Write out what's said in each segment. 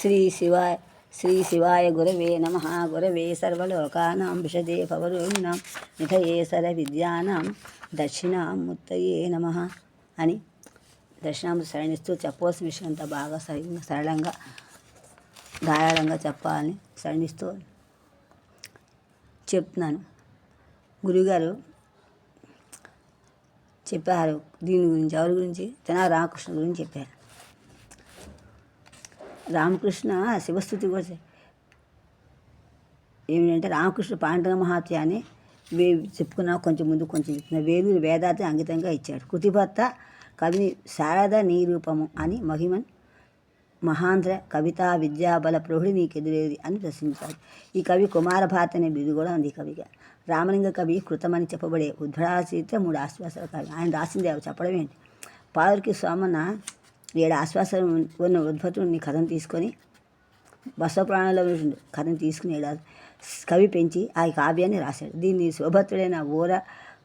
శ్రీ శివాయ శ్రీ శివాయ గురవే నమ. గురవే సర్వలోకానాం విషదే పవరోహిణాం నిధయే సర విద్యానాం దక్షిణామూర్తయే నమ అని దక్షిణామూర్తి శరణిస్తూ చెప్పవలసిన విషయం అంతా బాగా సరి- సరళంగా ధారాళంగా చెప్పాలని శరణిస్తూ చెప్తున్నాను. గురుగారు చెప్పారు. దీని గురించి ఎవరి గురించి? తెనా రామకృష్ణ గురించి చెప్పారు. రామకృష్ణ శివస్థుతి కోసం. ఏమిటంటే రామకృష్ణ పాండవ అని వే చెప్పుకున్నా కొంచెం ముందు కొంచెం చెప్తున్నా. వేలూరు వేదాంతి అంకితంగా ఇచ్చాడు. కృతిభర్త కవిని శారద నీరూపము అని మహిమన్ మహాంధ్ర కవితా విద్యాబల ప్రౌఢి నీకెదురేది అని ప్రశ్నించాడు ఈ కవి కుమారభారతి అనే బిరుదు కూడా ఉంది ఈ కవిగా రామలింగ కవి కృతమని చెప్పబడే ఉద్భరాచరిత్ర మూడు ఆశ్వాసాల కవి. ఆయన రాసింది అవి చెప్పడం ఏంటి పాదురికి సోమన్న ఏడు ఆశ్వాసం ఉన్న ఉద్భతుడిని కథను తీసుకొని బసవపురాణంలో ఉంటుండు కథను తీసుకుని కవి పెంచి ఆ కావ్యాన్ని రాశాడు. దీన్ని శోభత్రుడైన ఊర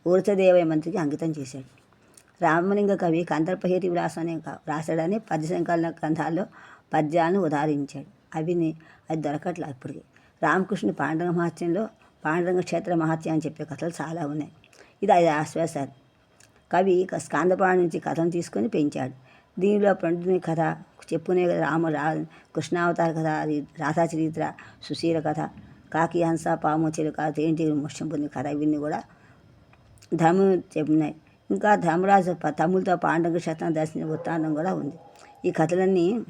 ఊరతదేవయ మంత్రికి అంకితం చేశాడు. రామలింగ కవి కందర్పహేరి వ్రాసం అనే రాశాడని పద్య సంకలన గ్రంథాల్లో పద్యాలను ఉదాహరించాడు. అవిని అది దొరకట్లా ఇప్పటికి. రామకృష్ణ పాండురంగ మహత్యంలో పాండురంగ క్షేత్ర మహత్యం అని చెప్పే కథలు చాలా ఉన్నాయి. ఇది ఐదు ఆశ్వాసాలు. కవి స్కాందపాడు నుంచి కథను తీసుకొని పెంచాడు. దీనిలో పండుని కథ. చెప్పునే కదా రామ రా కృష్ణావతార కథ అది రాధా చరిత్ర సుశీల కథ కాకి హంస పాము చిలుక తేంటి ముష్యం పొందిన కథ. ఇవన్నీ కూడా ధర్మం చెప్పినాయి ఇంకా ధర్మరాజు ప- తమ్ములతో పాండవ శతం దర్శన వృత్తాంతం కూడా ఉంది. ఈ కథలన్నీ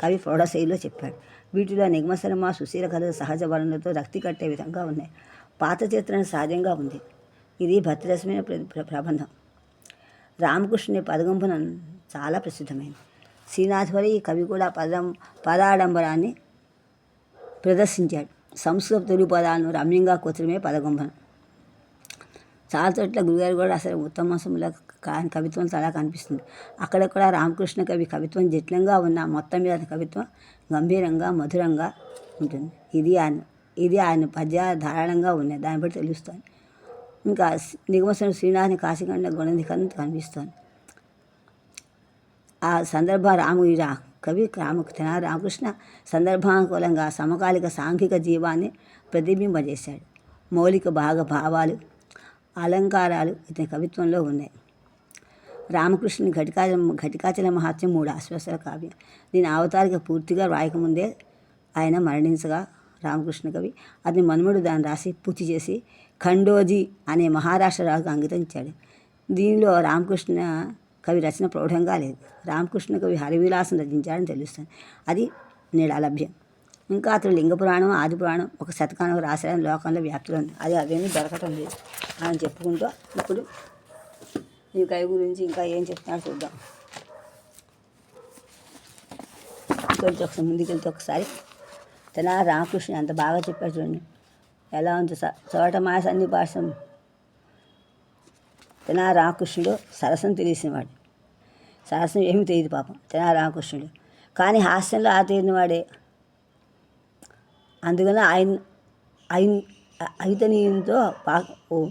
కవి ప్రౌఢశైలిలో చెప్పాడు. వీటిలో నిగమశర్మ సుశీల కథలు సహజ వర్ణలతో రక్తి కట్టే విధంగా ఉన్నాయి. పాత చిత్రం సహజంగా ఉంది. ఇది భద్రరసమైన ప్ర- ప్రబంధం. రామకృష్ణుని పదగంపున చాలా ప్రసిద్ధమైంది శ్రీనాథ్వరి ఈ కవి కూడా పదం పదాడంబరాన్ని ప్రదర్శించాడు. సంస్కృత తెలుగు పదాలను రమ్యంగా కూర్చడమే పదగంభనం. చాలా చోట్ల గురుగారు కూడా అసలు ఉత్తమాసంలో కవిత్వం చాలా కనిపిస్తుంది. అక్కడక్కడ రామకృష్ణ కవి కవిత్వం జటిలంగా ఉన్న మొత్తం మీద కవిత్వం గంభీరంగా మధురంగా ఉంటుంది. ఇది ఆయన ఇది ఆయన పద్య ధారాళంగా ఉన్నాయి దాన్ని బట్టి తెలుస్తుంది. ఇంకా నిగమసం శ్రీనాథ్ని కాశీఖండ గుణనికరణ కనిపిస్తుంది. ఆ సందర్భ రాము రా కవి రామ రామకృష్ణ సందర్భానుకూలంగా సమకాలిక సాంఘిక జీవాన్ని ప్రతిబింబజేశాడు. మౌలిక భాగ భావాలు అలంకారాలు ఇతని కవిత్వంలో ఉన్నాయి. రామకృష్ణుని ఘటికాచల ఘటికాచల మహాత్మ్యం మూడు ఆశ్వాసాల కావ్యం. దీని అవతారిక పూర్తిగా రాయకముందే ఆయన మరణించగా రామకృష్ణ కవి అతని మనుమడు దాన్ని రాసి పూర్తి చేసి ఖండోజీ అనే మహారాష్ట్ర రాజుకు అంకితం ఇచ్చాడు. దీనిలో రామకృష్ణ కవి రచన ప్రౌఢంగా లేదు. రామకృష్ణ కవి హరివిలాసం రచించాడని తెలుస్తుంది. అది నేడు అలభ్యం ఇంకా అతను లింగ పురాణం ఆది పురాణం ఒక శతకానికి రాశాడని లోకంలో వ్యాప్తిలో ఉంది. అది అవేమీ దొరకటం లేదు. అని చెప్పుకుంటూ ఇప్పుడు ఈ కవి గురించి ఇంకా ఏం చెప్తున్నాడో చూద్దాం. ఇంకొంచెం ఒకసారి ముందుకెళ్తే ఒకసారి తన రామకృష్ణ అంత బాగా చెప్పాడు చూడండి. ఎలా ఉంది? చోట చోట అన్ని సన్నిపాసం తన రామకృష్ణుడు సరసం తెలిసినవాడు సరసం ఏమి తెలియదు పాపం. తెనా రామకృష్ణుడు. కానీ హాస్యంలో ఆతీరిన వాడే. అందుకని ఆయన ఆయన అయితనీయంతో పా ఉ-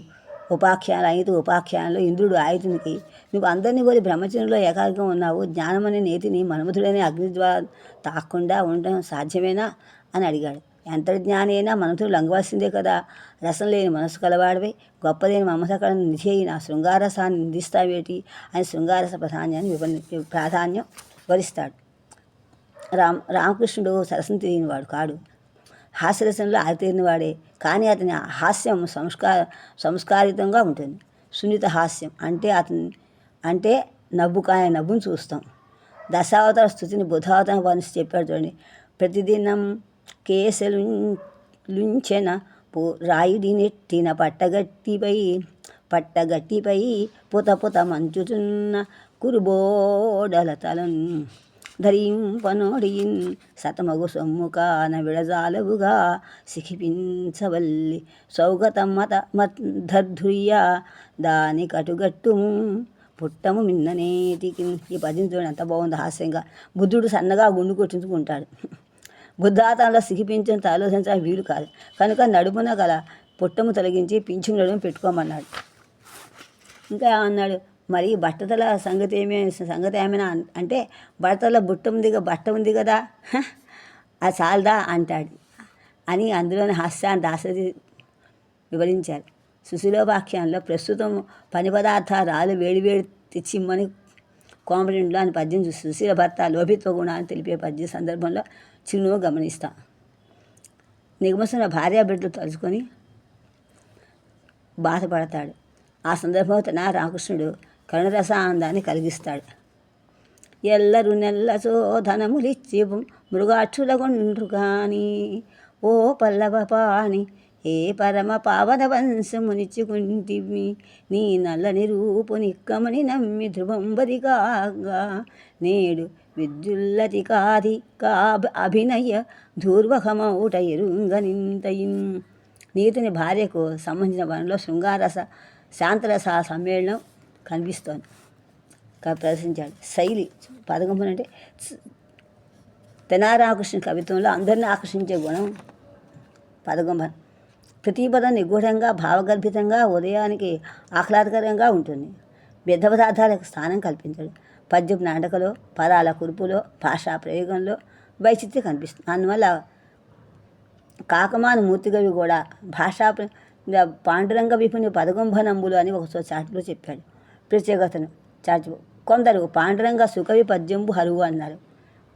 ఉపాఖ్యాన అయిత ఉపాఖ్యానంలో ఇంద్రుడు ఆయుధునికి నువ్వు అందరినీ కోరి బ్రహ్మచర్యంలో ఏకాగ్రంగా ఉన్నావు. జ్ఞానం అనే నేతిని మన్మధుడనే అగ్ని ద్వారా తాకుండా ఉండడం సాధ్యమేనా? అని అడిగాడు. ఎంత అయినా మనసులు లంగవలసిందే కదా. రసం లేని మనసు కలవాడివై. గొప్పలేని మమసకలను నిధి నా శృంగారసాన్ని నిందిస్తావేటి? అని శృంగారస ప్రాధాన్యాన్ని ప్రాధాన్యం వివరిస్తాడు రామ్ రామకృష్ణుడు సరసం తెలియనివాడు కాడు. హాస్యరసంలో ఆరితేరినవాడే కానీ అతని హాస్యం సంస్కార సంస్కారితంగా ఉంటుంది. సున్నిత హాస్యం అంటే అతని అంటే నవ్వు కాయ నవ్వును చూస్తాం. దశావతార స్థుతిని బుధావతారం వర్ణించి చెప్పాడు చూడండి. ప్రతిదినం కేసలు పో రాయుడి నెట్టిన పట్టగట్టిపై పట్టగట్టిపై పుత పుత మంచుతున్న కురుబోడల తలం ధరింపనోడియిన్ సతమగు సొమ్ము కాన విడజాలవుగా సిఖిపించవల్లి మత మద్ధర్ధుయ్య దాని కటుగట్టుము పుట్టము మిన్ననేటికి ఈ పద్యం చూడండి ఎంత బాగుంది హాస్యంగా. బుద్ధుడు సన్నగా గుండు కొట్టించుకుంటాడు. బుద్ధాతంలో సిగిపించిన ఆలోచించడానికి వీలు కాదు. కనుక నడుమున గల పొట్టము తొలగించి పింఛు నడుము పెట్టుకోమన్నాడు. ఇంకా ఏమన్నాడు? మరి బట్టతల సంగతి ఏమే సంగతి ఏమైనా అంటే బట్టల బుట్ట ఉంది కదా బట్ట ఉంది కదా? అది చాలదా అంటాడు. అని అందులోని హాస్యాన్ని దాసరి వివరించారు సుశీలోపాఖ్యానంలో ప్రస్తుతం పని పదార్థాలు రాళ్ళు వేడివేడి తెచ్చిమ్మని కోమరింట్లో అని పద్యం చూసి సుశీల భర్త లోభిత్వ గుణాన్ని తెలిపే పద్యం సందర్భంలో చిరునుగా గమనిస్తా. నిగమసిన భార్య బిడ్డలు తలుచుకొని బాధపడతాడు. ఆ సందర్భంలో తన రామకృష్ణుడు కరుణరసానందాన్ని కలిగిస్తాడు. ఎల్లరు నెల్ల శోధనములిచ్చి మృగాక్షులగొండ్రు కానీ ఓ పల్లవ పాణి ఏ పరమ పావన వంశమునిచ్చుకుంటివి నీ నల్లని రూపు నిక్కమని నమ్మి ధ్రువంబది కాగా నేడు విద్యుల్లతి కాది అభినయ ధూర్వహమౌట నీతుని నీతిని భార్యకు సంబంధించిన వనంలో శృంగారస శాంతరస సమ్మేళనం కనిపిస్తోంది. ప్రదర్శించాడు. శైలి పదకంపన అంటే తెనారాకృష్ణ కవిత్వంలో అందరిని ఆకర్షించే గుణం పదకంపన ప్రతిపదం నిగూఢంగా భావగర్భితంగా ఉదయానికి ఆహ్లాదకరంగా ఉంటుంది. వ్యర్థ పదార్థాలకు స్థానం కల్పించాడు. పద్యపు నాటకలో పదాల కురుపులో భాషా ప్రయోగంలో వైచిత్రం కనిపిస్తుంది. అందువల్ల కాకమాను మూర్తికవి కూడా భాషా ప్ర- పాండురంగ విపుని పదగంభనంబులు అని ఒక చాటులో చెప్పాడు. ప్రత్యేకతను చాటు కొందరు పాండురంగ సుకవి పద్యంబు హరువు అన్నారు.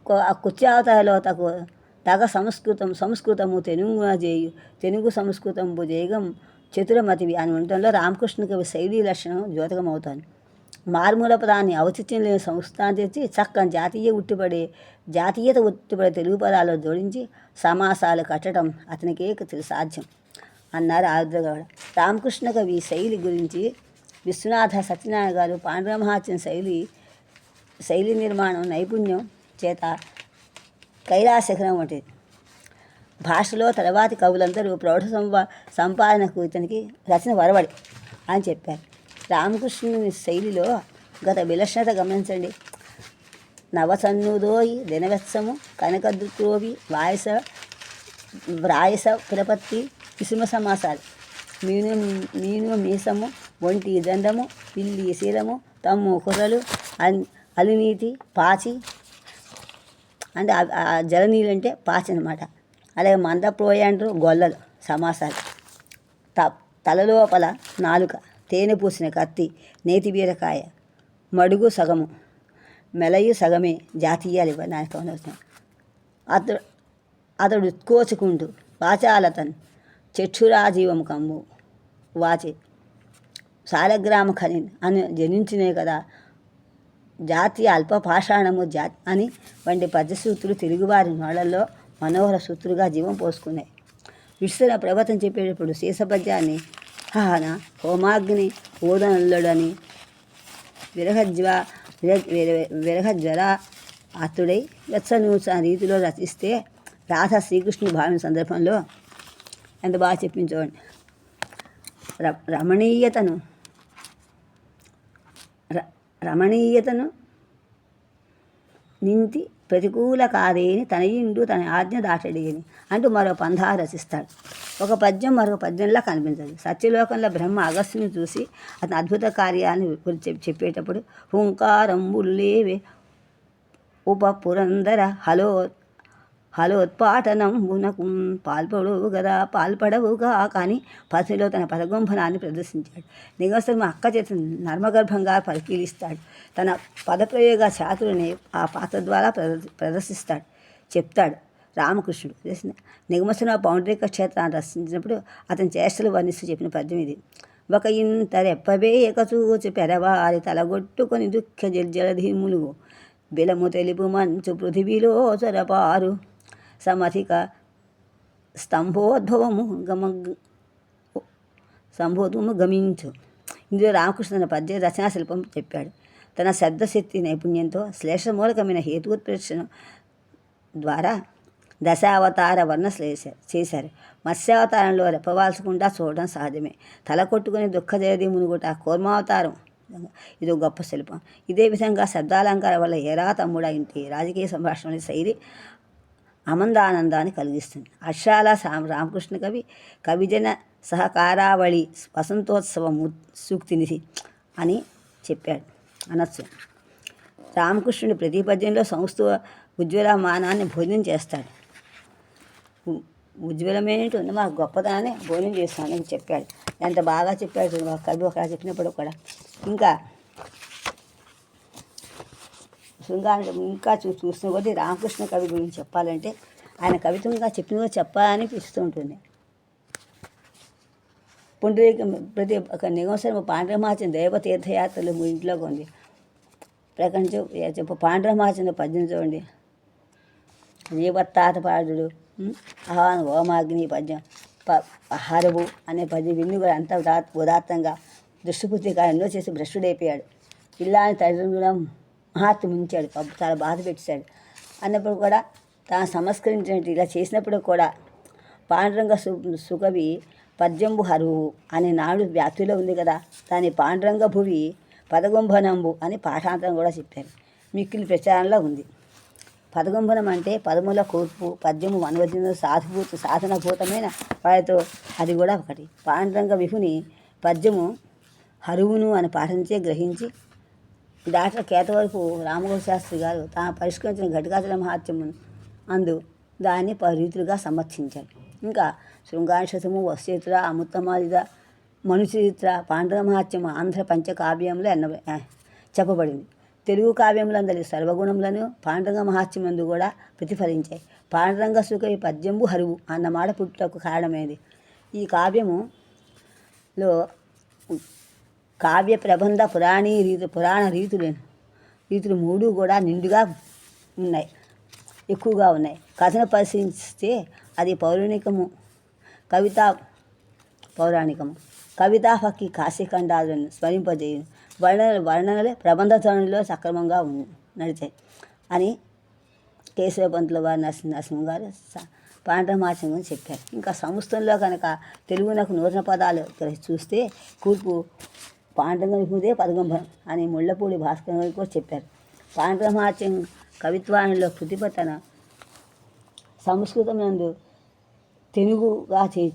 కొ- ఆ కుర్చీ తగు తగ సంస్కృతం సంస్కృతము తెలుగు చేయు తెలుగు సంస్కృతంబు జయగం చతురమతివి అని ఉండటంలో రామకృష్ణ కవి శైలి లక్షణం ద్యోతకం అవుతాను మారుమూల పదాన్ని ఔచిత్యం లేని సంస్థానం తెచ్చి చక్కని జాతీయ ఉట్టిపడే జాతీయత ఉట్టిపడే తెలుగు పదాలు జోడించి సమాసాలు కట్టడం అతనికే తెలి సాధ్యం అన్నారు ఆరుద్రగౌడ. రామకృష్ణ కవి శైలి గురించి విశ్వనాథ సత్యనారాయణ గారు పాండురమహాత్యం శైలి శైలి నిర్మాణం నైపుణ్యం చేత కైలాశిఖరం వంటిది. భాషలో తర్వాతి కవులందరూ ప్రౌఢ సంపా సంపాదనకు ఇతనికి రచన వరవడి అని చెప్పారు. రామకృష్ణుని శైలిలో గత విలక్షణత గమనించండి. నవసన్నుదోయి దినవత్సము కనకద్రుక్రోవి వాయస వ్రాయస ప్రపత్తి కుసుమ సమాసాలు. మీను మీను మీసము ఒంటి దండము పిల్లి శీలము తమ్ము కుర్రలు అన్- అలినీతి పాచి అంటే ఆ- జలనీళ్ళు అంటే పాచి అనమాట అలాగే మందప్రోయ అంటారు గొల్లలు సమాసాలు. త తలలోపల నాలుక. తేనె పూసిన కత్తి నేతి బీరకాయ మడుగు సగము మెలయు సగమే జాతీయాలు ఇవ్వండి ఆయన కవనవసరం అతడు అతడు కోచుకుంటూ వాచాలతన్ చక్షురాజీవము కమ్ము వాచే సాలగ్రామ ఖని అని జనించినే కదా జాతీయ అల్ప పాషాణము జా అని వంటి పద్యసూత్రులు తెలుగువారి నోళ్ళలో మనోహర సూత్రులుగా జీవం పోసుకున్నాయి. విశ్వన ప్రవతం చెప్పేటప్పుడు శేషపద్యాన్ని హహన హోమాగ్ని ఓదనల్లుడని విరహజ్వ విర- విర- విరహజ్వర ఆతుడై వెచ్చనూచ రీతిలో రచిస్తే రాధ శ్రీకృష్ణుడు భావిన సందర్భంలో ఎంత బాగా చెప్పించుకోండి ర రమణీయతను ర- రమణీయతను నింతి ప్రతికూల కాదేని తనయుండు తన ఆజ్ఞ దాటడేని అంటూ మరో పంధా రచిస్తాడు. ఒక పద్యం మరొక పద్యంలా కనిపించదు. సత్యలోకంలో బ్రహ్మ అగస్త్యుని చూసి అతని అద్భుత కార్యాన్ని గురించి చెప్- చెప్పేటప్పుడు హుంకారం లేవే ఉప పురందర హలో హలోత్పాటనం గునకు పాల్పడవు కదా పాల్పడవుగా కానీ పసిలో తన పదగుంభనాన్ని ప్రదర్శించాడు. నిగస్తుడు అక్క చేత నర్మగర్భంగా పరిశీలిస్తాడు. తన పదప్రయోగ చాతురుని ఆ పాత్ర ద్వారా ప్రదర్శిస్తాడు. చెప్తాడు. రామకృష్ణుడు చేసిన నిగమసిన పౌండ్రిక క్షేత్రాన్ని రచించినప్పుడు అతని చేష్టలు వర్ణిస్తూ చెప్పిన పద్యం ఇది. ఒక ఇంత రెప్పవేయక చూచి పెరవారి తలగొట్టుకొని దుఃఖ జలధీములు బిలము తెలుపు మంచు పృథివీలో చొరపారు సమధిక స్తంభోద్భవము గమ సంబోధము గమించు. ఇందులో రామకృష్ణ తన పద్య రచనా శిల్పం చెప్పాడు. తన శబ్దశక్తి నైపుణ్యంతో శ్లేషమూలకమైన హేతుత్ప్రేక్షణ ద్వారా దశావతార వర్ణ చేశారు. మత్స్యావతారంలో రెప్పవాల్చకుండా చూడడం సాధ్యమే. తల కొట్టుకుని దుఃఖదేది మునుగుట కూర్మావతారం. ఇది ఒక గొప్ప శిల్పం. ఇదే విధంగా శబ్దాలంకారం వల్ల ఏరా తమ్ముడా ఇంటి రాజకీయ సంభాషణ శైలి అమందానందాన్ని కలిగిస్తుంది. అక్షాల రామకృష్ణ కవి కవిజన సహకారావళి వసంతోత్సవ సూక్తినిధి అని చెప్పాడు అనొచ్చు. రామకృష్ణుడి ప్రతి పద్యంలో సంస్థ ఉజ్వల మానాన్ని భోజనం చేస్తాడు. ఉజ్వలమైనటువంటి మా గొప్పతనాన్ని భోజనం చేస్తాను అని చెప్పాడు. ఎంత బాగా చెప్పాడు చూడు మా కవి ఒక చెప్పినప్పుడు కూడా. ఇంకా శృంగారం ఇంకా చూ చూస్తున్న కొద్దీ రామకృష్ణ కవి గురించి చెప్పాలంటే ఆయన కవిత్వంగా చెప్పినదో చెప్పాలని పిలుస్తూ ఉంటుంది. పుండరీక ప్రతి ఒక నిగంసరం పాండ్రమాచం దైవ తీర్థయాత్రలు మీ ఇంట్లోకి ఉంది ప్రకటించు చెప్ప పాండ్రమాచం పద్యం చూడండి. జీవత్తాత పాడుడు. ఆహ్వాన హోమాగ్ని పద్యం ప హరవు అనే పద్యం విన్ని కూడా అంత ఉదా- ఉదాత్తంగా దృష్టిపూర్తిగా ఎన్నో చేసి భ్రష్టుడైపోయాడు. ఇల్లాని తల్లిదండ్రులు కూడా మహాత్మ ముంచాడు పాపం చాలా బాధ పెట్టాడు అన్నప్పుడు కూడా తాను సంస్కరించినట్టు ఇలా చేసినప్పుడు కూడా పాండురంగ సు సుకవి పద్యంబు హరువు అనే నాడు వ్యాప్తిలో ఉంది కదా దాని పాండురంగ భువి పదగుంభనంబు అని పాఠాంతరం కూడా చెప్పారు. మిక్కిలి ప్రచారంలో ఉంది. పదగుంభనం అంటే పదముల కూర్పు పద్యము అనువదిన సాధుభూత సాధనభూతమైన వారితో అది కూడా ఒకటి. పాండురంగ విహుని పద్యము హరువును అని పాఠించే గ్రహించి డాక్టర్ కేతవరపు రామగోపాల శాస్త్రి గారు తాను పరిష్కరించిన ఘటకాచల మహాత్మ్యమును అందు దాన్ని పరీతులుగా సమర్థించారు. ఇంకా శృంగారశతము వశ్చరిత్ర అమృతమాలిద మనుచరిత్ర పాండవ మహాత్మ్యము ఆంధ్ర పంచకావ్యంలో ఎన్న చెప్పబడింది. తెలుగు కావ్యములందరి సర్వగుణములను పాండురంగ మహాత్మ్యందు కూడా ప్రతిఫలించాయి. పాండురంగ సుఖ పద్యంబు హరువు అన్న మాట పుట్టుటకు కారణమైంది ఈ కావ్యములో కావ్య ప్రబంధ పురాణీ రీతి పురాణ రీతులు రీతులు మూడు కూడా నిండుగా ఉన్నాయి. ఎక్కువగా ఉన్నాయి. కథను పరిశీలిస్తే అది పౌరాణికము కవిత పౌరాణికము. కవితా హక్కి కాశీఖండాలను స్మరింపజేయను. వర్ణ వర్ణనలే ప్రబంధ ధోరణిలో సక్రమంగా ఉన్- నడిచాయి. అని కేశవ పంతుల వారు నరసింహ నరసింహ గారు పాండ్రమాచం గురించి చెప్పారు. ఇంకా సంస్థల్లో కనుక తెలుగునకు నూతన పదాలు చూస్తే కూర్పు పాండ్రంగ పదగంభం అని ముళ్ళపూడి భాస్కర్ గారు కూడా చెప్పారు. పాండ్రమాచం కవిత్వానిలో కృతిపతన సంస్కృతం నందు తెలుగుగా చే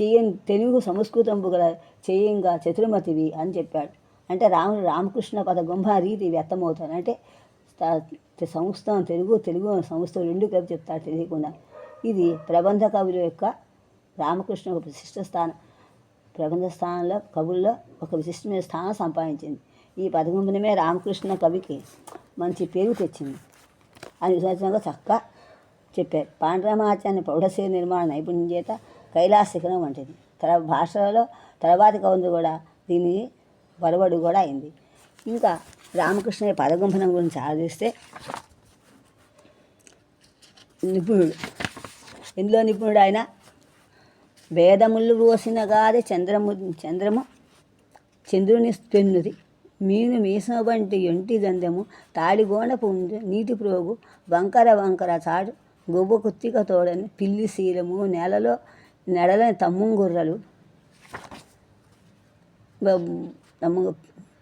చెయ్యం తెలుగు సంస్కృతంబు గల చేయంగా చతుర్మతివి అని చెప్పాడు. అంటే రాముడు రామకృష్ణ పద గుంభ రీతి అంటే సంస్థం తెలుగు తెలుగు సంస్థ రెండు కలిపి చెప్తాడు తెలియకుండా. ఇది ప్రబంధ కవుల యొక్క రామకృష్ణ ఒక విశిష్ట స్థానం. ప్రబంధ స్థానంలో కవుల్లో ఒక విశిష్టమైన స్థానం సంపాదించింది. ఈ పదగుంభనమే రామకృష్ణ కవికి మంచి పేరు తెచ్చింది అని విశేషంగా చక్కగా చెప్పారు. పాండ్రమాచార్య ప్రౌఢశీల నిర్మాణ నైపుణ్యం చేత కైలాసికరం వంటిది. తర భాషలలో తర్వాతి కవులు కూడా. దీని వరవడు కూడా అయింది. ఇంకా రామకృష్ణ పదగుంభనం గురించి ఆలోచిస్తే నిపుణుడు ఎందులో నిపుణుడు ఆయన? వేదములు రోసిన గాది చంద్రము చంద్రము చంద్రుని పెన్నుది మీను మీసం వంటి ఎంటి దందము తాడిగోనపు నీటి ప్రోగు వంకర వంకర చాడు గొవ్వ కుత్తిక తోడని పిల్లి శీలము నేలలో నెడలని తమ్ముంగుర్రలు తమ్ము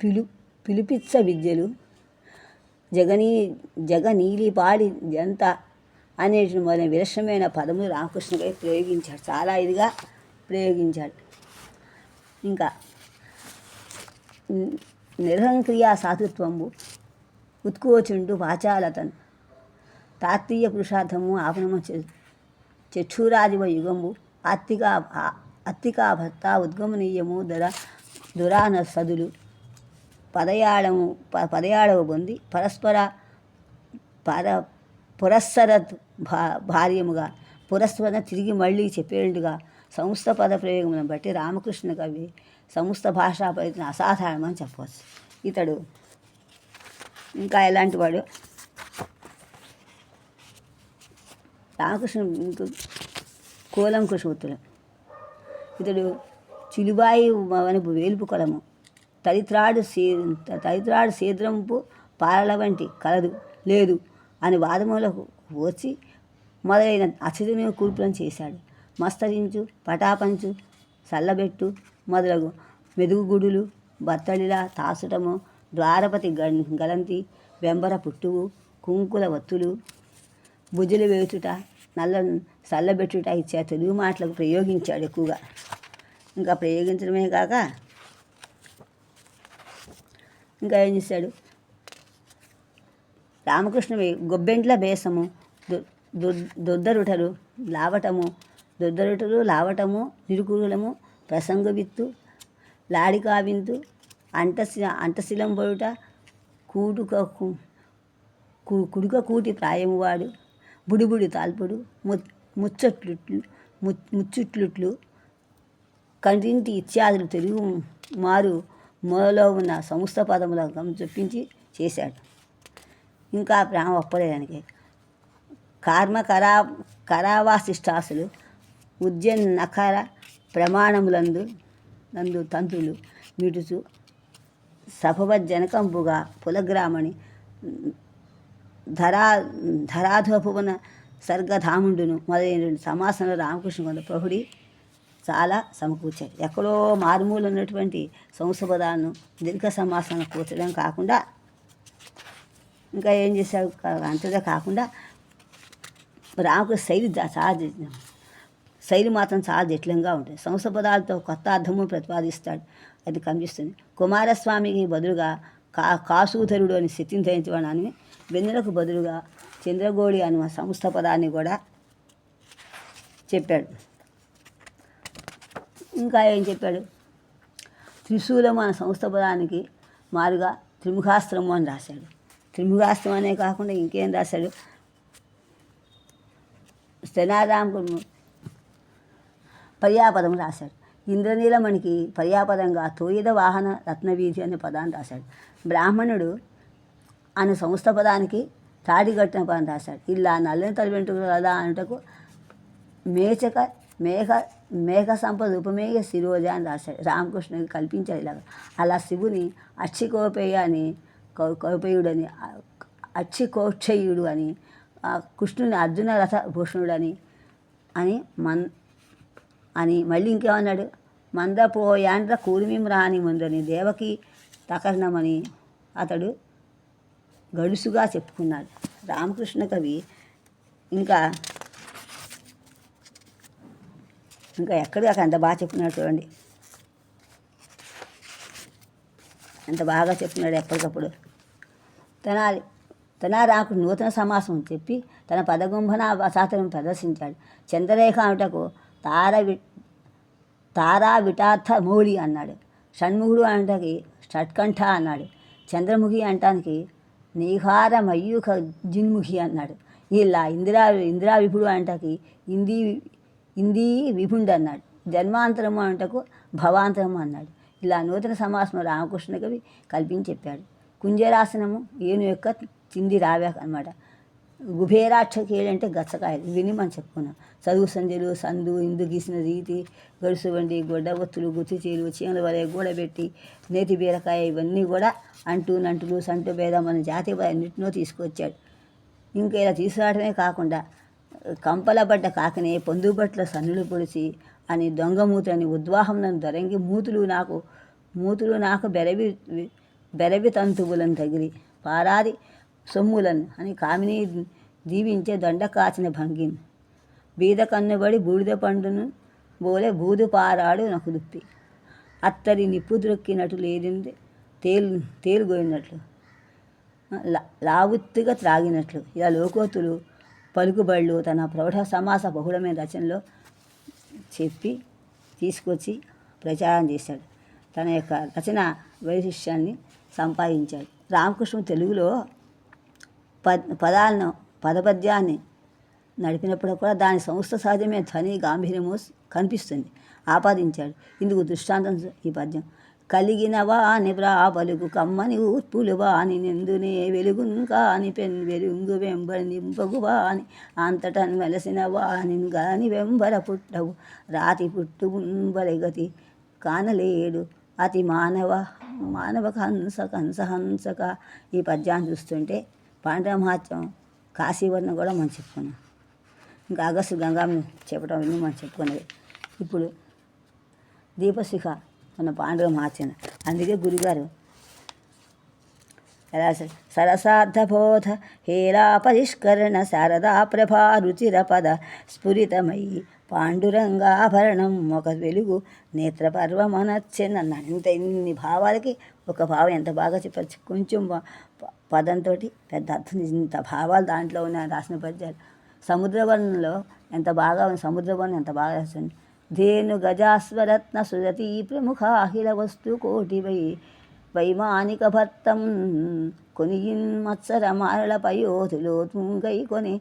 పిలు పిలిపిచ్చ విద్యలు. జగనీ జగనీలి పాడి జంత అనేటి మొదలైన విలక్షణమైన పదములు రామకృష్ణగా ప్రయోగించాడు. చాలా ఇదిగా ప్రయోగించాడు. ఇంకా ని- నిరహంక్రియా సాధుత్వంబు ఉత్కోచుండు వాచాలతను తాత్వీయ పురుషార్థము ఆపనమ చక్షురాజివ యుగంబు ఆత్తికా ఆ- అత్తికా భర్త ఉద్గమనీయము దర దురాన సదులు. పదయాళము ప పదయాళవ పొంది పరస్పర పర పురస్సర భా భార్యముగా పురస్పర తిరిగి మళ్ళీ చెప్పేట్టుగా సంస్థ పద ప్రయోగమును బట్టి రామకృష్ణ కవి సంస్థ భాషా ప్రయత్నం అసాధారణమని చెప్పవచ్చు. ఇతడు ఇంకా ఎలాంటి వాడు? రామకృష్ణ ఇంక ఇతడు చిలుబాయి వనపు వేలుపు కొలము. తదిత్రాడు సీ తదిత్రాడు శీద్రంపు పాలల వంటి కలదు లేదు అని వాదములకు వచ్చి మొదలైన అతిథిని కూర్పులను చేశాడు. మస్తరించు పటాపంచు చల్లబెట్టు మొదలగు మెదుగుగుడులు బత్తడిలా తాసుటము ద్వారపతి గ గలంతి వెంబర పుట్టువు కుంకుల వత్తులు భుజులు వేచుట నల్ల చల్లబెట్టుట ఇచ్చే తెలుగు మాటలకు ప్రయోగించాడు ఎక్కువగా. ఇంకా ప్రయోగించడమే కాక ఇంకా ఏం చేశాడు? రామకృష్ణ గొబ్బెంట్ల బేసము దు- దొద్- దొద్దరుటలు లావటము దొద్దరుటలు లావటము నిరుకురులము ప్రసంగవిత్తు లాడికావింతు అంటశి అంటశిలం బొడుట కూడుక కు- కుడుక కూటి ప్రాయమువాడు బుడిబుడి తాల్పుడు ము ముచ్చట్లుట్లు ము- ముచ్చుట్లుట్లు కంటింటి ఇత్యాదులు తెలుగు మారు మూలలో ఉన్న సంస్థ పదముల చొప్పించి చేశాడు. ఇంకా ప్రేమ ఒప్పలేదానికి. కర్మ కరా కరావాసిష్టాసులు ఉద్యన్ నఖర ప్రమాణములందు నందు తంతులు మిడుచు సభవజ్జనకంపుగా పులగ్రామణి ధరా ధరాధోభువన సర్గధాముండును. మొదలైన సమాసంలో రామకృష్ణ కొంత ప్రహుడి చాలా సమకూర్చారు ఎక్కడో మారుమూలు ఉన్నటువంటి సంస్కృతాలను దీర్ఘ సమాసాలను కూర్చడం కాకుండా ఇంకా ఏం చేశావు అంతగా కాకుండా రామకృష్ణ శైలి చాలా శైలి మాత్రం చాలా జటిలంగా ఉంటుంది. సంస్కృత కొత్త అర్థము ప్రతిపాదిస్తాడు. అది కనిపిస్తుంది. కుమారస్వామికి బదులుగా కా కాసూధరుడు అని శితిని ధరించడం అని వెన్నెలకు బదులుగా చంద్రగోడి అను సంస్థ పదాన్ని కూడా చెప్పాడు. ఇంకా ఏం చెప్పాడు? త్రిశూలం అనే సంస్థ పదానికి మారుగా త్రిముఖాస్త్రము అని రాశాడు. త్రిముఖాస్త్రం అనే కాకుండా ఇంకేం రాశాడు? స్తనారాంకు పర్యాపదం రాశాడు. ఇంద్రనీలమణికి పర్యాపదంగా తోయిద వాహన రత్నవీధి అనే పదాన్ని రాశాడు. బ్రాహ్మణుడు అనే సంస్థ పదానికి తాడిగట్టిన పని రాశాడు. ఇలా నల్లని తల వెంట్రుకలు కదా అనుటకు మేచక మేఘ మేఘ సంపద ఉపమేయ శిరోజ అని రాశాడు. రామకృష్ణుడికి కల్పించాడు ఇలాగ. అలా శివుని అక్షికోపేయ అని కౌ కౌపేయుడని అక్షికోక్షయుడు అని కృష్ణుని అర్జున రథ భూషణుడు అని అని మన్ అని మళ్ళీ ఇంకేమన్నాడు? మందపోయాండ్ర కూర్మిం రాని ముందని దేవకి తకరణమని అతడు గడుసుగా చెప్పుకున్నాడు. రామకృష్ణ కవి ఇంకా ఇంకా ఎక్కడ అంత బాగా చెప్పుకున్నాడు చూడండి. ఎంత బాగా చెప్తున్నాడు ఎప్పటికప్పుడు. తెనాలి రాకు నూతన సమాసం చెప్పి తన పదగుంభన అసాతనం ప్రదర్శించాడు. చంద్రరేఖ అనుటకు తార వి తారా విటార్థ మౌళి అన్నాడు. షణ్ముఖుడు అంటకి షట్కంఠ అన్నాడు. చంద్రముఖి అంటానికి నీహార మయూఖ జిన్ముఖి అన్నాడు. ఇలా ఇందిరా ఇందిరా విపుడు అంటకి ఇందీ ఇందీ విభుండు అన్నాడు. జన్మాంతరము అంటకు భవాంతరము అన్నాడు. ఇలా నూతన సమాసము రామకృష్ణ కవి కల్పించి చెప్పాడు. కుంజరాసనము ఏను యొక్క చింది రావాక అనమాట కుబేరాక్షకేళి అంటే గచ్చకాయలు ఇవన్నీ మనం చెప్పుకున్నాం. చదువు సంధ్యలు సందు ఇందు గీసిన రీతి గడుసు వండి గొడ్డ ఒత్తులు గుత్తి చీమల వలె గూడబెట్టి నేతి బీరకాయ ఇవన్నీ కూడా అంటూ నంటులు సంటు భేదం మన జాతి అన్నింటినో తీసుకొచ్చాడు. ఇంకా ఇలా తీసుకురావడమే కాకుండా కంపలబడ్డ కాకనే పొందుబట్ల సన్నులు పొడిచి అని దొంగమూతులని ఉద్వాహం నన్ను దొరంగి మూతులు నాకు మూతులు నాకు బెరవి బెరవి తంతువులను తగిలి పారాది సొమ్ములను అని కామిని దీవించే దొండ కాచిన భంగిం. బీద కన్నుబడి బూడిద పండును బోలే బూదు పారాడు నాకు దుప్పి అత్తరి నిప్పు ద్రొక్కినట్టు లేదింది తేలు తేలుగోయినట్లు. లావుత్తుగా త్రాగినట్లు. ఇలా లోకోతులు పలుకుబళ్ళు తన ప్రౌఢ సమాస బహుళమైన రచనలో చెప్పి తీసుకొచ్చి ప్రచారం చేశాడు. తన యొక్క రచన వైశిష్యాన్ని సంపాదించాడు. రామకృష్ణ తెలుగులో పద్ పదాలను పదపద్యాన్ని నడిపినప్పుడు కూడా దాని సంస్థ సహజమే ధ్వని గాంభీర్యము కనిపిస్తుంది. ఆపాదించాడు. ఇందుకు దృష్టాంతం ఈ పద్యం. కలిగినవా నిబ్రా పలుకు కమ్మని ఊర్పులువా అని నిందునే వెలుగుంకా అని పెన్ వెలుగు వెంబడి నింపగువా అని అంతటన్ వెలసిన వాని గాని వెంబర పుట్టవు. రాతి పుట్టు గతి కానలేడు. అతి మానవ మానవ హంస కంసహంసక. ఈ పద్యాన్ని చూస్తుంటే పాండవ మహాత్యం కాశీవర్ణం కూడా మనం చెప్పుకున్నాం. ఇంకా అగస్సు గంగాన్ని చెప్పడం ఇన్ని మనం చెప్పుకున్నది. ఇప్పుడు దీపశిఖ మన పాండవ మహాత్యం అందుకే గురుగారు సరసార్థబోధ హేలా పరిష్కరణ శారదా ప్రభా రుచిరపద స్ఫురితమయి పాండురంగాభరణం ఒక వెలుగు నేత్రపర్వమనచ్చన్ అన్నాడు ఇంత ఇన్ని భావాలకి ఒక భావం ఎంత బాగా చెప్పచ్చు కొంచెం పదంతో పెద్ద అర్థం ఇంత భావాలు దాంట్లో ఉన్న రాసిన పద్యాలు. సముద్రవనంలో ఎంత బాగా ఉంది సముద్రవర్ణం ఎంత బాగా రాస్తుంది ధేను గజాస్వరత్న సురతి ప్రముఖ అఖిల వస్తు కోటి వై వైమానిక భర్తం కొనియిన్ మత్సర మారల పయోధులో గై కొని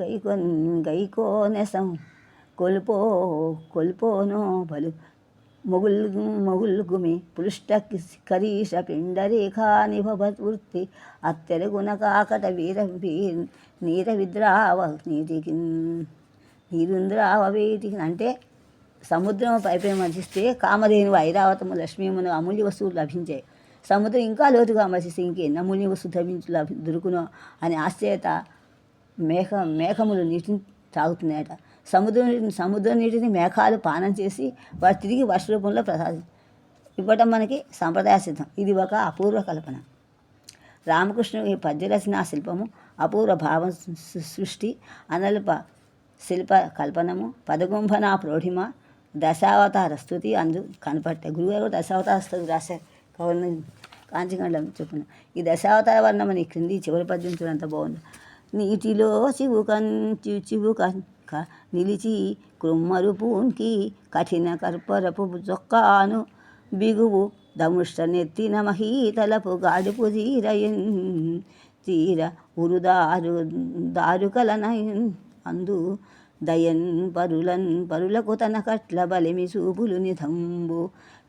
గై కొన్ గై కోనెసం కొలుపో కొలుపోనో బలు. మొగుల్ మొగుల్గుమి పృష్ట కరీష పిండరేఖా నిభవృత్తి అత్తెరుగున కాకట వీర వీ- నీర విద్రావ నీటికి నీరుంద్రావ వీటికి అంటే సముద్రం పైపై మర్చిస్తే కామధేను ఐరావతము లక్ష్మీమును అమూల్య వస్తువులు లభించాయి సముద్రం ఇంకా లోతుగా మర్చిస్తే ఇంకేం? అమూల్య వస్తువు లభించు లభి దొరుకునో అని ఆశ్చర్యత మేఘ మేఘములు నీటిని తాగుతున్నాయట. సముద్రం సముద్ర సముద్రం నీటిని మేఘాలు పానం చేసి వారు తిరిగి వర్ష రూపంలో ప్రసాది ఇవ్వటం మనకి సంప్రదాయ సిద్ధం. ఇది ఒక అపూర్వ కల్పన. రామకృష్ణుని పద్యరచన శిల్పము అపూర్వ భావ సృష్టి అనల్ప శిల్ప కల్పనము పదగుంభన ప్రోఢిమ దశావతార స్థుతి అందు కనపట్టే గురుగారు దశావతార స్థుతి రాశారు. కవులను కాంచగండం చెప్పిన. ఈ దశావతార వర్ణం అని క్రింది చివరి పద్యం చూడంత బాగుంది. నీటిలో చివు కంచు చివు నిలిచి కృమ్మరు పూన్కి కఠిన కర్పరపు చొక్కాను బిగువు దముష్ట నెత్తిన మహీతలపు గాడుపు తీరయన్ తీర ఉరుదారు దారుకలనయన్ అందు దయన్ పరులన్ పరులకు తన కట్ల బలిమి చూపులు నిధంబు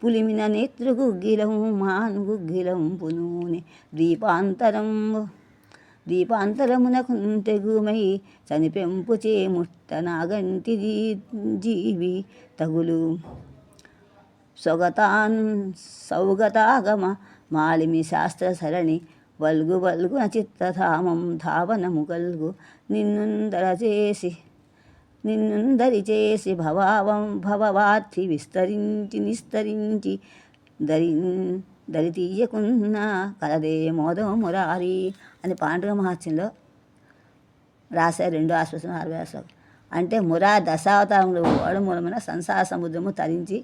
పులిమిన నేత్రు గుగ్గిలం మాన్ గుగ్గిలం పునూని దీపాంతరం దీపాంతరమునకు తెగుమై చనిపెంపు చేముట్ట నాగంటి జీ- జీవి తగులు. సొగతాన్ సౌగతాగమ మాలిమి శాస్త్ర సరణి వల్గు వల్గున చిత్తధామం ధావనము గల్గు నిన్నుందర చేసి నిన్నుందరి చేసి భవావం భవవార్థి విస్తరించి నిస్తరించి దరి దరి తీయకున్న కలదే మోదం మురారి అని పాండుగ మహత్యంలో రాశారు రెండు ఆశ్వాసం అరవై ఆశ్వాసం అంటే మురా దశావతారంలో ఓడ మూలమైన సంసార సముద్రము తరించి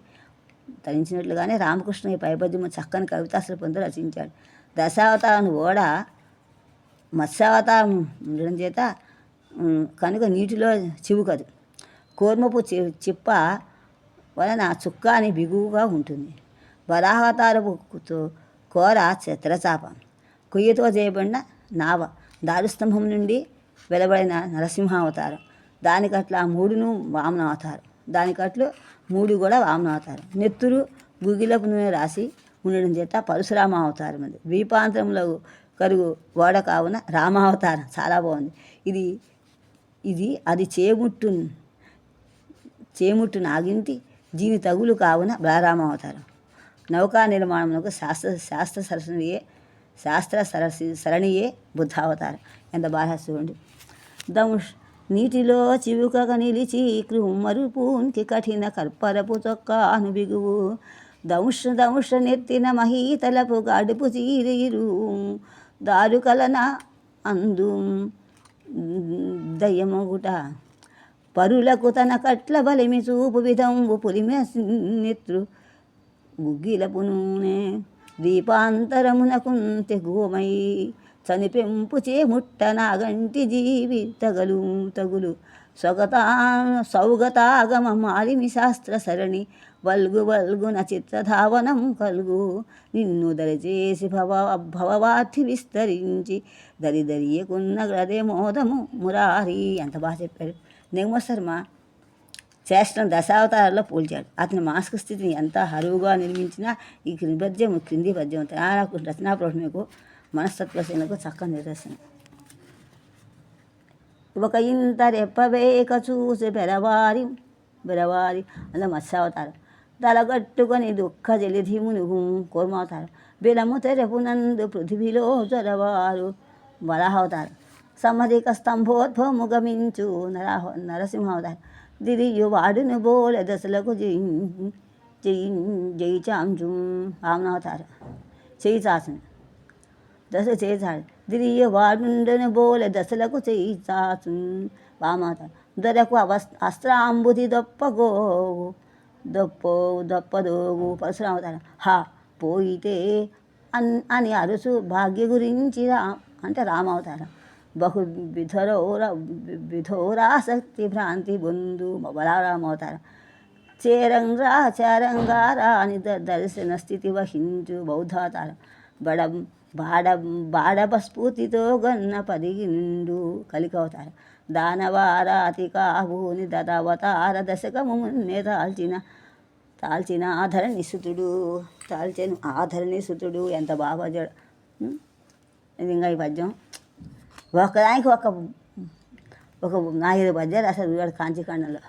తరించినట్లుగానే రామకృష్ణ ఈ పైపద్యము చక్కని కవితాశ్ర పొందు రచించాడు. దశావతారం ఓడ మత్స్యావతారం ఉండడం చేత కనుక నీటిలో చివుకదు. కూర్మపు చి చిప్ప వలన చుక్క అని బిగువుగా ఉంటుంది. వరాహవతారపుతూ కోర చిత్రచాప కొయ్యతో చేయబడిన నావ దారుస్తంభం నుండి వెలబడిన నరసింహావతారం. దానికట్ల ఆ మూడును వామన అవతారం దానికట్లు మూడు కూడా వామన అవతారం నెత్తురు గుగిలపు నూనె రాసి ఉండడం చేత పరశురామ అవతారం అది. ద్వీపాంతరంలో కరుగు ఓడ కావున రామావతారం. చాలా బాగుంది. ఇది ఇది అది చేముట్టు చేముట్టు నాగింటి జీవి తగులు కావున బలరామావతారం. నౌకా నిర్మాణమునకు శాస్త్ర శాస్త్ర సరసనియే శాస్త్ర సరసి సరణియే బుద్ధావతారం. ఎంత బాగా చూడండి. దముష్ నీటిలో చివుకగా నిలిచి కృమ్మరు పూన్కి కఠిన కర్పరపు తొక్క అనుబిగువు. దంష దంష నెత్తిన మహీతలపు గడుపు చీరీరు దారుకలన అందు దయ్యమగుట. పరులకు తన కట్ల బలిమి చూపు విధంబు పులిమె నెత్రు గుగ్గిలపు నూనె దీపాంతరమునకు గోమయీ చనిపెంపు చేముట్ట నాగంటి జీవి తగలు. తగులు స్వగతా సౌగతాగమ మాలిమి శాస్త్ర సరణి వల్గు వల్గున చిత్రధావనం కలుగు. నిన్ను దరిచేసి భవ భవవార్థి విస్తరించి దరి దరియకున్న గ్రదే మోదము మురారి. అంత బాగా చెప్పాడు నెగమ శర్మ దశావతారంలో దశావతారాల్లో పోల్చాడు. అతని మానసిక స్థితిని ఎంత హరువుగా నిర్మించినా ఈ క్రింది క్రింది పద్యం నాకు రచనా ప్రౌఢమకు మనస్తత్వశీలకు చక్కని నిదర్శనం. ఒక ఇంత రెప్పవేక చూసి బెరవారి బెరవారి అలా మత్స్యావతారం. తలగట్టుకొని దుఃఖ జలిధి మునుగు కూర్మావతారం. బిలము తెరపునందు పృథివిలో జొరవారు వరాహావతారం. సమధిక స్తంభోద్భవము గమించు నరాహ నరసింహావతారం దిరియు వాడును బోల దశలకు జయి జయి జయి చాంచు వామనావతారం చేయి చాచను దశ చేశాడు దిరియ వాడుండను బోల దశలకు చేయి చాచు వామాత దొరకు అవస్ అస్త్రాంబుది దొప్పగోగు దొప్పో దొప్పదోగు పరశురామతారం హా పోయితే అన్ అని అరుసు భాగ్య గురించి రా అంటే రామావతారం బహు విధరోర విధోరాసక్తి భ్రాంతి బొందు బలారామ అవతారం చేరంగా అని ద- దర్శన స్థితి వహించు బౌద్ధావతారం బడ బాడ బాడప స్ఫూర్తితో గన్న పదిగి నిండు కలికవతారం దానవారాతి కాభూని దదవతార దశకము మున్నే దాల్చిన తాల్చిన ఆధరణి సుతుడు తాల్చిన ఆధరణి సుతుడు ఎంత బాగా జడ ఇది ఇంకా ఈ పద్యం. ఒకదానికి ఒక ఒక ఐదు పద్యాలు అసలు వీడు కాంచీకాండంలో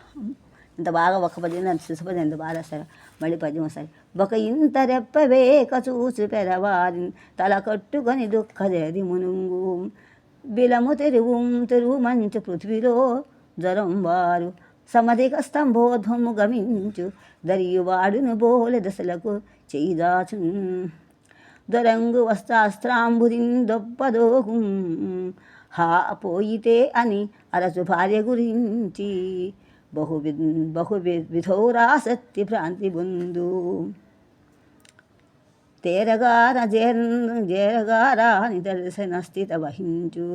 ఇంత బాగా ఒక పద్యం అంత శిశుపద్యం ఎంత బాగా రాశారు మళ్ళీ పద్యం వస్తాయి. ఒక ఇంత రెప్పవేక చూసి పెరవారి తల కట్టుకొని దుఃఖదేది మునుంగు. బిలము తెరువు తెరువు మంచు పృథ్వీలో జ్వరం వారు. సమధిక స్తంభోధ్వము గమించు దరియువాడును బోలె దశలకు చేయిదాచు. దొరంగు వస్త్రాస్త్రాంబుదిన్ దొప్పదోహు హా పోయితే అని అరసు భార్య గురించి బహు బహు విధౌరాసక్తి భ్రాంతి బుందు తేరగార జేర జేరగారా నిదర్శన స్థిత వహించు.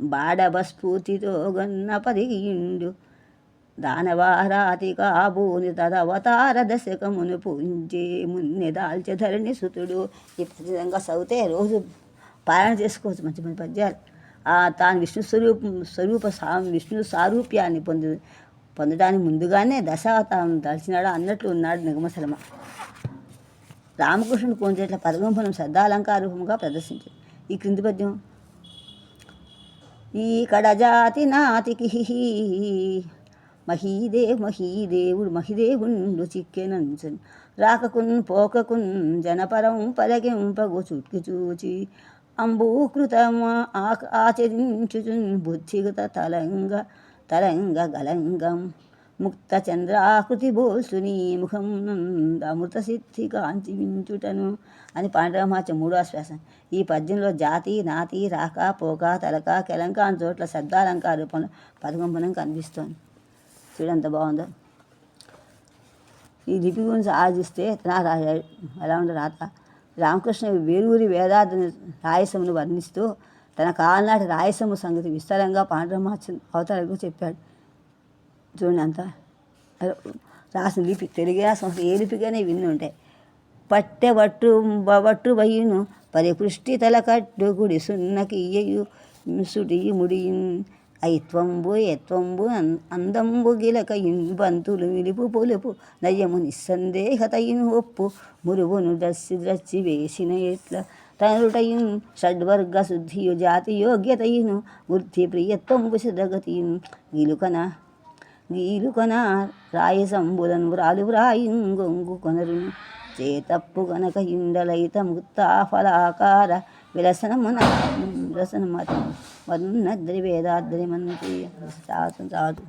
బాడవ స్ఫూర్తితో గన్న పరిగిండు. దానవారాతి కాబూని తదవతార దశకమును పూంచి మున్నె దాల్చె ధరణి సుతుడు. ఈ విధంగా చదివితే రోజు పాలన చేసుకోవచ్చు మంచి మంచి పద్యాలు. తాను విష్ణు స్వరూపం స్వరూప సా విష్ణు సారూప్యాన్ని పొందు పొందడానికి ముందుగానే దశావతారం దాల్చినాడు అన్నట్లు ఉన్నాడు నిగమశలమ రామకృష్ణుడు కొంచెట్ల పదగంపనం శ్రద్ధాలంకారూపంగా ప్రదర్శించాడు. ఈ క్రింది పద్యం. ఈ కడజాతి నాతికి మహీదే మహీదేవుడు మహిదేవుండు చిక్కెనంచన్ రాకకున్ పోకకున్ జనపరం పలగింపగు చుట్కి చూచి అంబూకృతమా ఆచరించుచున్ బుద్ధిగత తలంగ తలంగ గలంగం. ముక్త చంద్రాకృతి బోసుని ముఖం అమృత సిద్ధి కాంతి వించుటను అని పాండవమాచ మూడో శ్వాసం. ఈ పద్యంలో జాతి నాతి రాక పోక తలక కెలంక అని చోట్ల శబ్దాలంకార రూపంలో పదకొంపనం కనిపిస్తోంది. చూడంత బాగుందో? ఈ లిపి గురించి ఆలోచిస్తే నా ఎలా ఉందో రాత రామకృష్ణ వేరూరి వేదార్థ రాయసమును వర్ణిస్తూ తన కాలనాటి రాయసము సంగతి విస్తారంగా పాండురమాచ అవతారకు చెప్పాడు. చూడండి అంత. రాసిన లిపి తెలుగు సంస్థ ఏ లిపిగానే విన్ను ఉంటాయి పట్టె వట్టు వట్టు వయ్యును పరిపుష్టి తల కట్టు గుడి సున్నకియ్యయు సుడి ముడియున్ ఐత్వంబు యత్వంబు అన్- అందంబు గిలక బంతులు విలుపు పొలుపు నయము నిస్సందేహతయును ఒప్పు మురువును దస్సి ద్రచ్చి వేసిన ఎట్ల తనుటయున్ షడ్వర్గ శుద్ధియు జాతి యోగ్యతయును వృద్ధి ప్రియత్వంబు సిద్ధగతియున్ గిలుకన గీలుకొన రాయ సంబులను వ్రాలు వ్రాయింగొంగు కొనరును చేతప్పు గనక ఇండలైత ముక్తా ఫలాకార విలసనమున విలసన మత మదున్నద్రి వేదాద్రి మంత్రి చాచు చాచు